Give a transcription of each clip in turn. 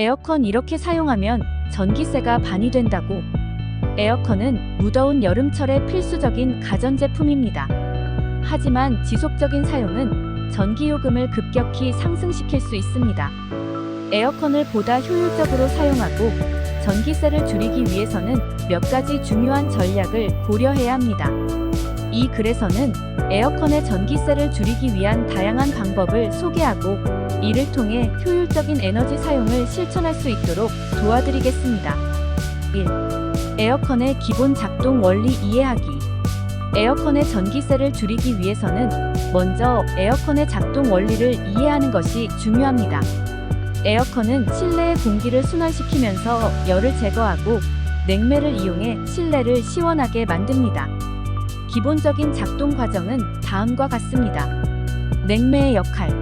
에어컨 이렇게 사용하면 전기세가 반이 된다고. 에어컨은 무더운 여름철에 필수적인 가전제품입니다. 하지만 지속적인 사용은 전기요금을 급격히 상승시킬 수 있습니다. 에어컨을 보다 효율적으로 사용하고 전기세를 줄이기 위해서는 몇 가지 중요한 전략을 고려해야 합니다. 이 글에서는 에어컨의 전기세를 줄이기 위한 다양한 방법을 소개하고 이를 통해 효율적인 에너지 사용을 실천할 수 있도록 도와드리겠습니다. 1. 에어컨의 기본 작동 원리 이해하기. 에어컨의 전기세를 줄이기 위해서는 먼저 에어컨의 작동 원리를 이해하는 것이 중요합니다. 에어컨은 실내의 공기를 순환시키면서 열을 제거하고 냉매를 이용해 실내를 시원하게 만듭니다. 기본적인 작동 과정은 다음과 같습니다. 냉매의 역할.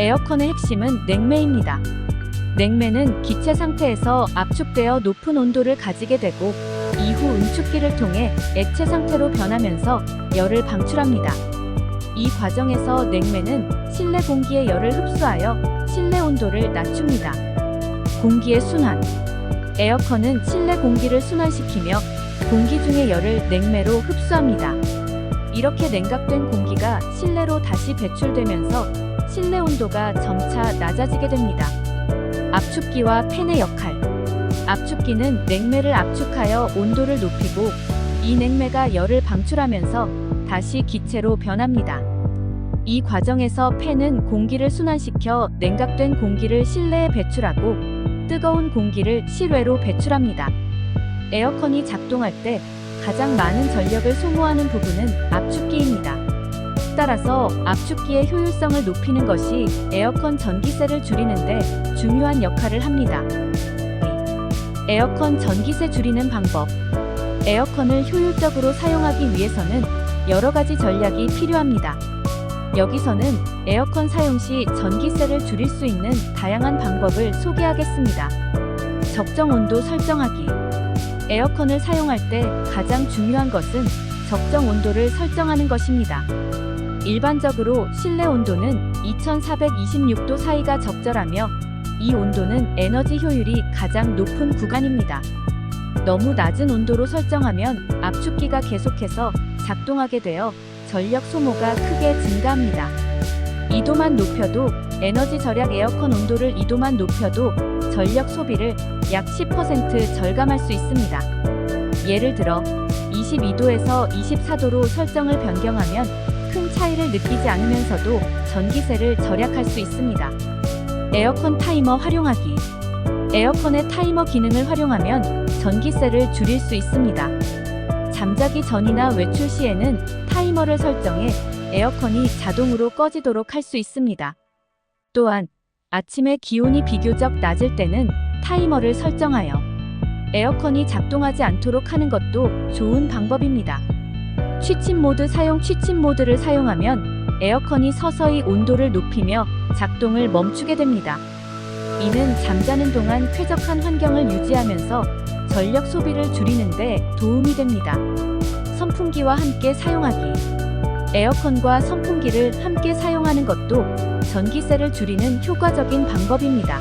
에어컨의 핵심은 냉매입니다. 냉매는 기체 상태에서 압축되어 높은 온도를 가지게 되고 이후 응축기를 통해 액체 상태로 변하면서 열을 방출합니다. 이 과정에서 냉매는 실내 공기의 열을 흡수하여 실내 온도를 낮춥니다. 공기의 순환. 에어컨은 실내 공기를 순환시키며 공기 중의 열을 냉매로 흡수합니다. 이렇게 냉각된 공기가 실내로 다시 배출되면서 실내 온도가 점차 낮아지게 됩니다. 압축기와 팬의 역할. 압축기는 냉매를 압축하여 온도를 높이고 이 냉매가 열을 방출하면서 다시 기체로 변합니다. 이 과정에서 팬은 공기를 순환시켜 냉각된 공기를 실내에 배출하고 뜨거운 공기를 실외로 배출합니다. 에어컨이 작동할 때 가장 많은 전력을 소모하는 부분은 압축기입니다. 따라서 압축기의 효율성을 높이는 것이 에어컨 전기세를 줄이는데 중요한 역할을 합니다. 에어컨 전기세 줄이는 방법. 에어컨을 효율적으로 사용하기 위해서는 여러 가지 전략이 필요합니다. 여기서는 에어컨 사용 시 전기세를 줄일 수 있는 다양한 방법을 소개하겠습니다. 적정 온도 설정하기. 에어컨을 사용할 때 가장 중요한 것은 적정 온도를 설정하는 것입니다. 일반적으로 실내 온도는 2426도 사이가 적절하며 이 온도는 에너지 효율이 가장 높은 구간입니다. 너무 낮은 온도로 설정하면 압축기가 계속해서 작동하게 되어 전력 소모가 크게 증가합니다. 2도만 높여도 에너지 절약 에어컨 온도를 2도만 높여도 전력 소비를 약 10% 절감할 수 있습니다. 예를 들어 22도에서 24도로 설정을 변경하면 큰 차이를 느끼지 않으면서도 전기세를 절약할 수 있습니다. 에어컨 타이머 활용하기. 에어컨의 타이머 기능을 활용하면 전기세를 줄일 수 있습니다. 잠자기 전이나 외출 시에는 타이머를 설정해 에어컨이 자동으로 꺼지도록 할 수 있습니다. 또한 아침에 기온이 비교적 낮을 때는 타이머를 설정하여 에어컨이 작동하지 않도록 하는 것도 좋은 방법입니다. 취침 모드 사용 취침 모드를 사용하면 에어컨이 서서히 온도를 높이며 작동을 멈추게 됩니다. 이는 잠자는 동안 쾌적한 환경을 유지하면서 전력 소비를 줄이는데 도움이 됩니다. 선풍기와 함께 사용하기. 에어컨과 선풍기를 함께 사용하는 것도 전기세를 줄이는 효과적인 방법입니다.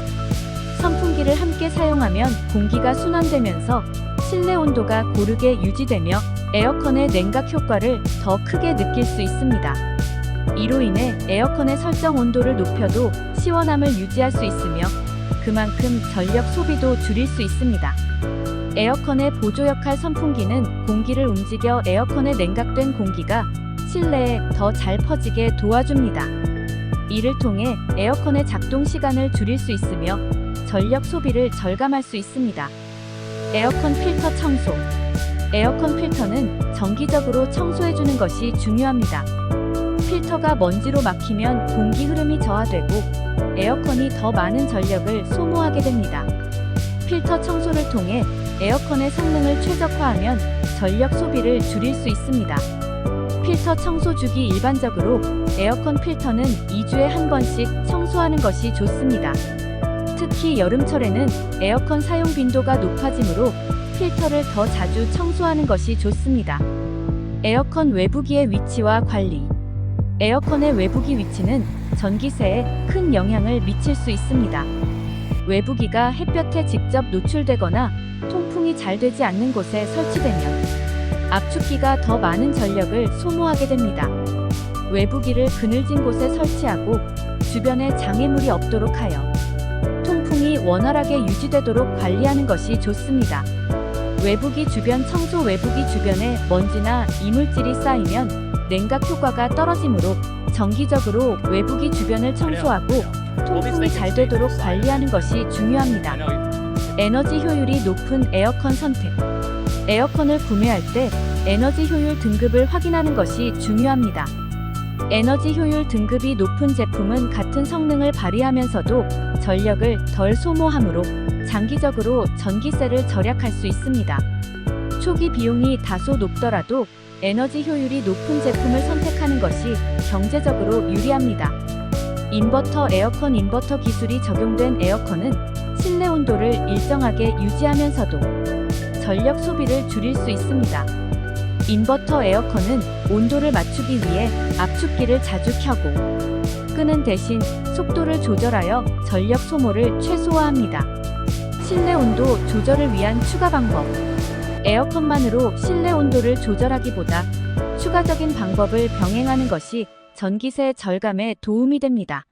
선풍기를 함께 사용하면 공기가 순환되면서 실내 온도가 고르게 유지되며 에어컨의 냉각 효과를 더 크게 느낄 수 있습니다. 이로 인해 에어컨의 설정 온도를 높여도 시원함을 유지할 수 있으며 그만큼 전력 소비도 줄일 수 있습니다. 에어컨의 보조 역할 선풍기는 공기를 움직여 에어컨에 냉각된 공기가 실내에 더 잘 퍼지게 도와줍니다. 이를 통해 에어컨의 작동 시간을 줄일 수 있으며 전력 소비를 절감할 수 있습니다. 에어컨 필터 청소. 에어컨 필터는 정기적으로 청소해주는 것이 중요합니다. 필터가 먼지로 막히면 공기 흐름이 저하되고 에어컨이 더 많은 전력을 소모하게 됩니다. 필터 청소를 통해 에어컨의 성능을 최적화하면 전력 소비를 줄일 수 있습니다. 필터 청소 주기 일반적으로 에어컨 필터는 2주에 한 번씩 청소하는 것이 좋습니다. 특히 여름철에는 에어컨 사용 빈도가 높아지므로 필터를 더 자주 청소하는 것이 좋습니다. 에어컨 외부기의 위치와 관리. 에어컨의 외부기 위치는 전기세에 큰 영향을 미칠 수 있습니다. 외부기가 햇볕에 직접 노출되거나 통풍이 잘 되지 않는 곳에 설치되면 압축기가 더 많은 전력을 소모하게 됩니다. 외부기를 그늘진 곳에 설치하고 주변에 장애물이 없도록 하여 통풍이 원활하게 유지되도록 관리하는 것이 좋습니다. 외부기 주변 청소 외부기 주변에 먼지나 이물질이 쌓이면 냉각 효과가 떨어지므로 정기적으로 외부기 주변을 청소하고 통풍이 잘 되도록 관리하는 것이 중요합니다. 에너지 효율이 높은 에어컨 선택. 에어컨을 구매할 때 에너지 효율 등급을 확인하는 것이 중요합니다. 에너지 효율 등급이 높은 제품은 같은 성능을 발휘하면서도 전력을 덜 소모하므로 장기적으로 전기세를 절약할 수 있습니다. 초기 비용이 다소 높더라도 에너지 효율이 높은 제품을 선택하는 것이 경제적으로 유리합니다. 인버터 에어컨 인버터 기술이 적용된 에어컨은 실내 온도를 일정하게 유지하면서도 전력 소비를 줄일 수 있습니다. 인버터 에어컨은 온도를 맞추기 위해 압축기를 자주 켜고 끄는 대신 속도를 조절하여 전력 소모를 최소화합니다. 실내 온도 조절을 위한 추가 방법. 에어컨만으로 실내 온도를 조절하기보다 추가적인 방법을 병행하는 것이 전기세 절감에 도움이 됩니다.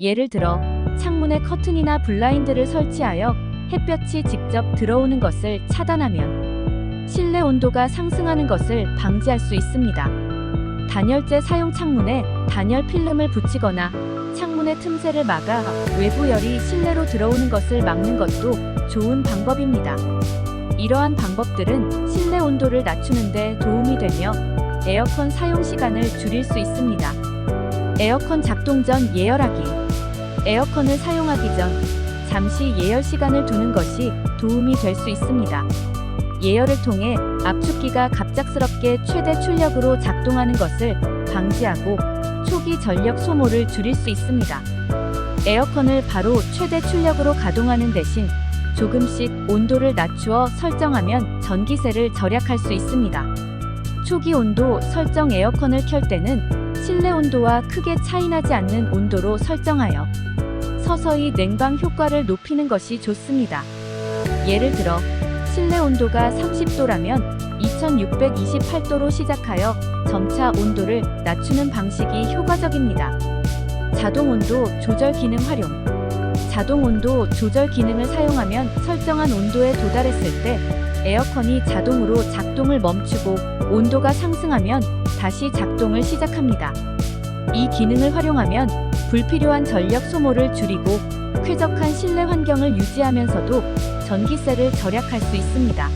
예를 들어 창문에 커튼이나 블라인드를 설치하여 햇볕이 직접 들어오는 것을 차단하면 실내 온도가 상승하는 것을 방지할 수 있습니다. 단열재 사용 창문에 단열 필름을 붙이거나 창문의 틈새를 막아 외부 열이 실내로 들어오는 것을 막는 것도 좋은 방법입니다. 이러한 방법들은 실내 온도를 낮추는데 도움이 되며 에어컨 사용 시간을 줄일 수 있습니다. 에어컨 작동 전 예열하기. 에어컨을 사용하기 전 잠시 예열 시간을 두는 것이 도움이 될 수 있습니다. 예열을 통해 압축기가 갑작스럽게 최대 출력으로 작동하는 것을 방지하고 초기 전력 소모를 줄일 수 있습니다. 에어컨을 바로 최대 출력으로 가동하는 대신 조금씩 온도를 낮추어 설정하면 전기세를 절약할 수 있습니다. 초기 온도 설정 에어컨을 켤 때는 실내 온도와 크게 차이나지 않는 온도로 설정하여 서서히 냉방 효과를 높이는 것이 좋습니다. 예를 들어 실내 온도가 30도라면 2628도로 시작하여 점차 온도를 낮추는 방식이 효과적입니다. 자동 온도 조절 기능 활용. 자동 온도 조절 기능을 사용하면 설정한 온도에 도달했을 때 에어컨이 자동으로 작동을 멈추고 온도가 상승하면 다시 작동을 시작합니다. 이 기능을 활용하면 불필요한 전력 소모를 줄이고 쾌적한 실내 환경을 유지하면서도 전기세를 절약할 수 있습니다.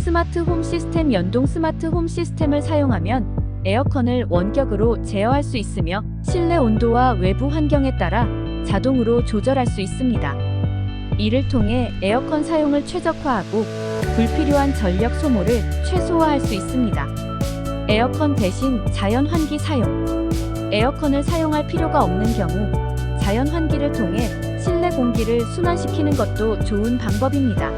스마트 홈 시스템 연동 스마트 홈 시스템을 사용하면 에어컨을 원격으로 제어할 수 있으며 실내 온도와 외부 환경에 따라 자동으로 조절할 수 있습니다. 이를 통해 에어컨 사용을 최적화하고 불필요한 전력 소모를 최소화할 수 있습니다. 에어컨 대신 자연 환기 사용. 에어컨을 사용할 필요가 없는 경우 자연 환기를 통해 실내 공기를 순환시키는 것도 좋은 방법입니다.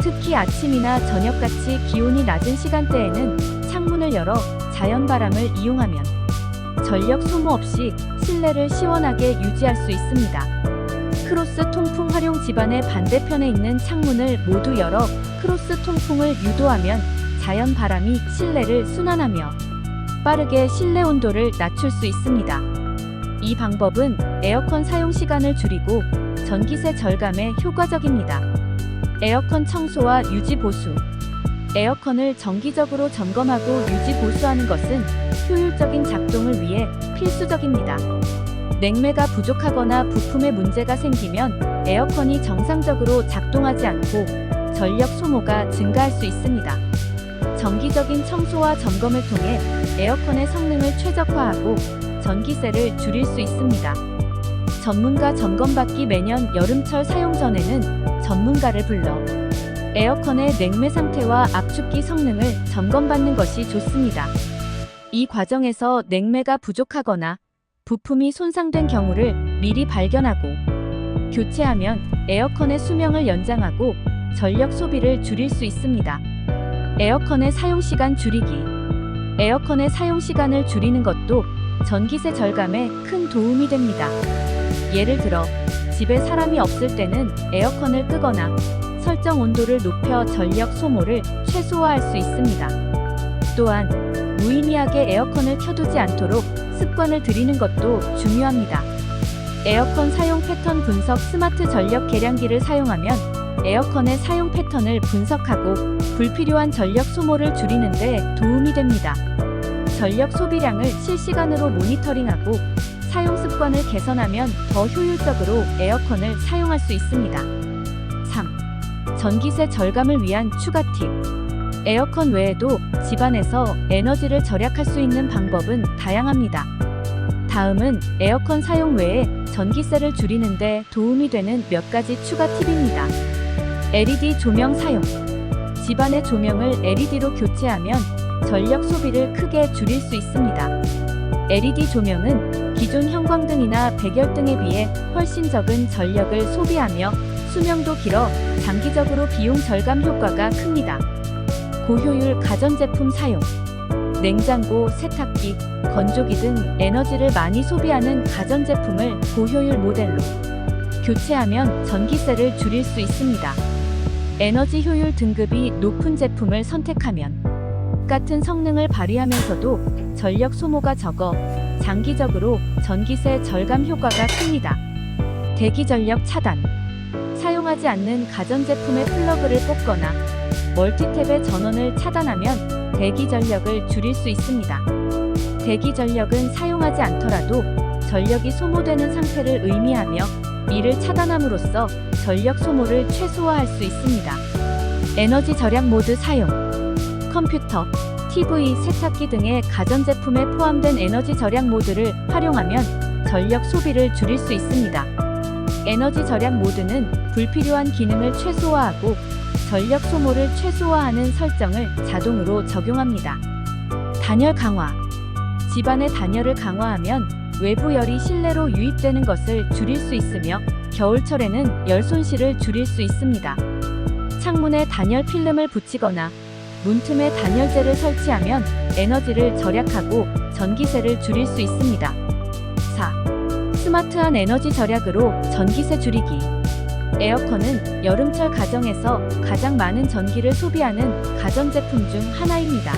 특히 아침이나 저녁같이 기온이 낮은 시간대에는 창문을 열어 자연 바람을 이용하면 전력 소모 없이 실내를 시원하게 유지할 수 있습니다. 크로스 통풍 활용 집안의 반대편에 있는 창문을 모두 열어 크로스 통풍을 유도하면 자연 바람이 실내를 순환하며 빠르게 실내 온도를 낮출 수 있습니다. 이 방법은 에어컨 사용 시간을 줄이고 전기세 절감에 효과적입니다. 에어컨 청소와 유지 보수. 에어컨을 정기적으로 점검하고 유지 보수하는 것은 효율적인 작동을 위해 필수적입니다. 냉매가 부족하거나 부품에 문제가 생기면 에어컨이 정상적으로 작동하지 않고 전력 소모가 증가할 수 있습니다. 정기적인 청소와 점검을 통해 에어컨의 성능을 최적화하고 전기세를 줄일 수 있습니다. 전문가 점검받기 매년 여름철 사용 전에는 전문가를 불러 에어컨의 냉매 상태와 압축기 성능을 점검받는 것이 좋습니다. 이 과정에서 냉매가 부족하거나 부품이 손상된 경우를 미리 발견하고 교체하면 에어컨의 수명을 연장하고 전력 소비를 줄일 수 있습니다. 에어컨의 사용 시간 줄이기. 에어컨의 사용 시간을 줄이는 것도 전기세 절감에 큰 도움이 됩니다. 예를 들어 집에 사람이 없을 때는 에어컨을 끄거나 설정 온도를 높여 전력 소모를 최소화할 수 있습니다. 또한 무의미하게 에어컨을 켜두지 않도록 습관을 들이는 것도 중요합니다. 에어컨 사용 패턴 분석 스마트 전력 계량기를 사용하면 에어컨의 사용 패턴을 분석하고 불필요한 전력 소모를 줄이는 데 도움이 됩니다. 전력 소비량을 실시간으로 모니터링하고 사용 습관을 개선하면 더 효율적으로 에어컨을 사용할 수 있습니다. 3. 전기세 절감을 위한 추가 팁. 에어컨 외에도 집안에서 에너지를 절약할 수 있는 방법은 다양합니다. 다음은 에어컨 사용 외에 전기세를 줄이는데 도움이 되는 몇 가지 추가 팁입니다. LED 조명 사용. 집안의 조명을 LED로 교체하면 전력 소비를 크게 줄일 수 있습니다. LED 조명은 기존 형광등이나 백열등에 비해 훨씬 적은 전력을 소비하며 수명도 길어 장기적으로 비용 절감 효과가 큽니다. 고효율 가전제품 사용. 냉장고, 세탁기, 건조기 등 에너지를 많이 소비하는 가전제품을 고효율 모델로 교체하면 전기세를 줄일 수 있습니다. 에너지 효율 등급이 높은 제품을 선택하면 같은 성능을 발휘하면서도 전력 소모가 적어 장기적으로 전기세 절감 효과가 큽니다. 대기 전력 차단. 사용하지 않는 가전제품의 플러그를 뽑거나 멀티탭의 전원을 차단하면 대기 전력을 줄일 수 있습니다. 대기 전력은 사용하지 않더라도 전력이 소모되는 상태를 의미하며 이를 차단함으로써 전력 소모를 최소화할 수 있습니다. 에너지 절약 모드 사용. 컴퓨터, TV, 세탁기 등의 가전제품에 포함된 에너지 절약 모드를 활용하면 전력 소비를 줄일 수 있습니다. 에너지 절약 모드는 불필요한 기능을 최소화하고 전력 소모를 최소화하는 설정을 자동으로 적용합니다. 단열 강화. 집안의 단열을 강화하면 외부 열이 실내로 유입되는 것을 줄일 수 있으며 겨울철에는 열 손실을 줄일 수 있습니다. 창문에 단열 필름을 붙이거나 문틈에 단열재를 설치하면 에너지를 절약하고 전기세를 줄일 수 있습니다. 4. 스마트한 에너지 절약으로 전기세 줄이기. 에어컨은 여름철 가정에서 가장 많은 전기를 소비하는 가전제품 중 하나입니다.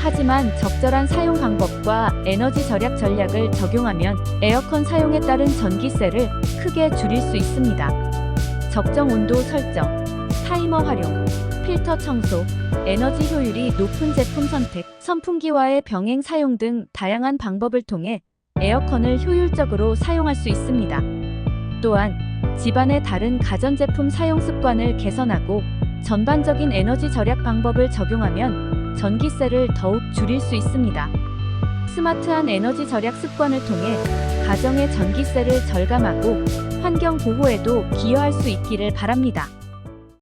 하지만 적절한 사용 방법과 에너지 절약 전략을 적용하면 에어컨 사용에 따른 전기세를 크게 줄일 수 있습니다. 적정 온도 설정, 타이머 활용, 필터 청소, 에너지 효율이 높은 제품 선택, 선풍기와의 병행 사용 등 다양한 방법을 통해 에어컨을 효율적으로 사용할 수 있습니다. 또한 집안의 다른 가전제품 사용 습관을 개선하고 전반적인 에너지 절약 방법을 적용하면 전기세를 더욱 줄일 수 있습니다. 스마트한 에너지 절약 습관을 통해 가정의 전기세를 절감하고 환경 보호에도 기여할 수 있기를 바랍니다.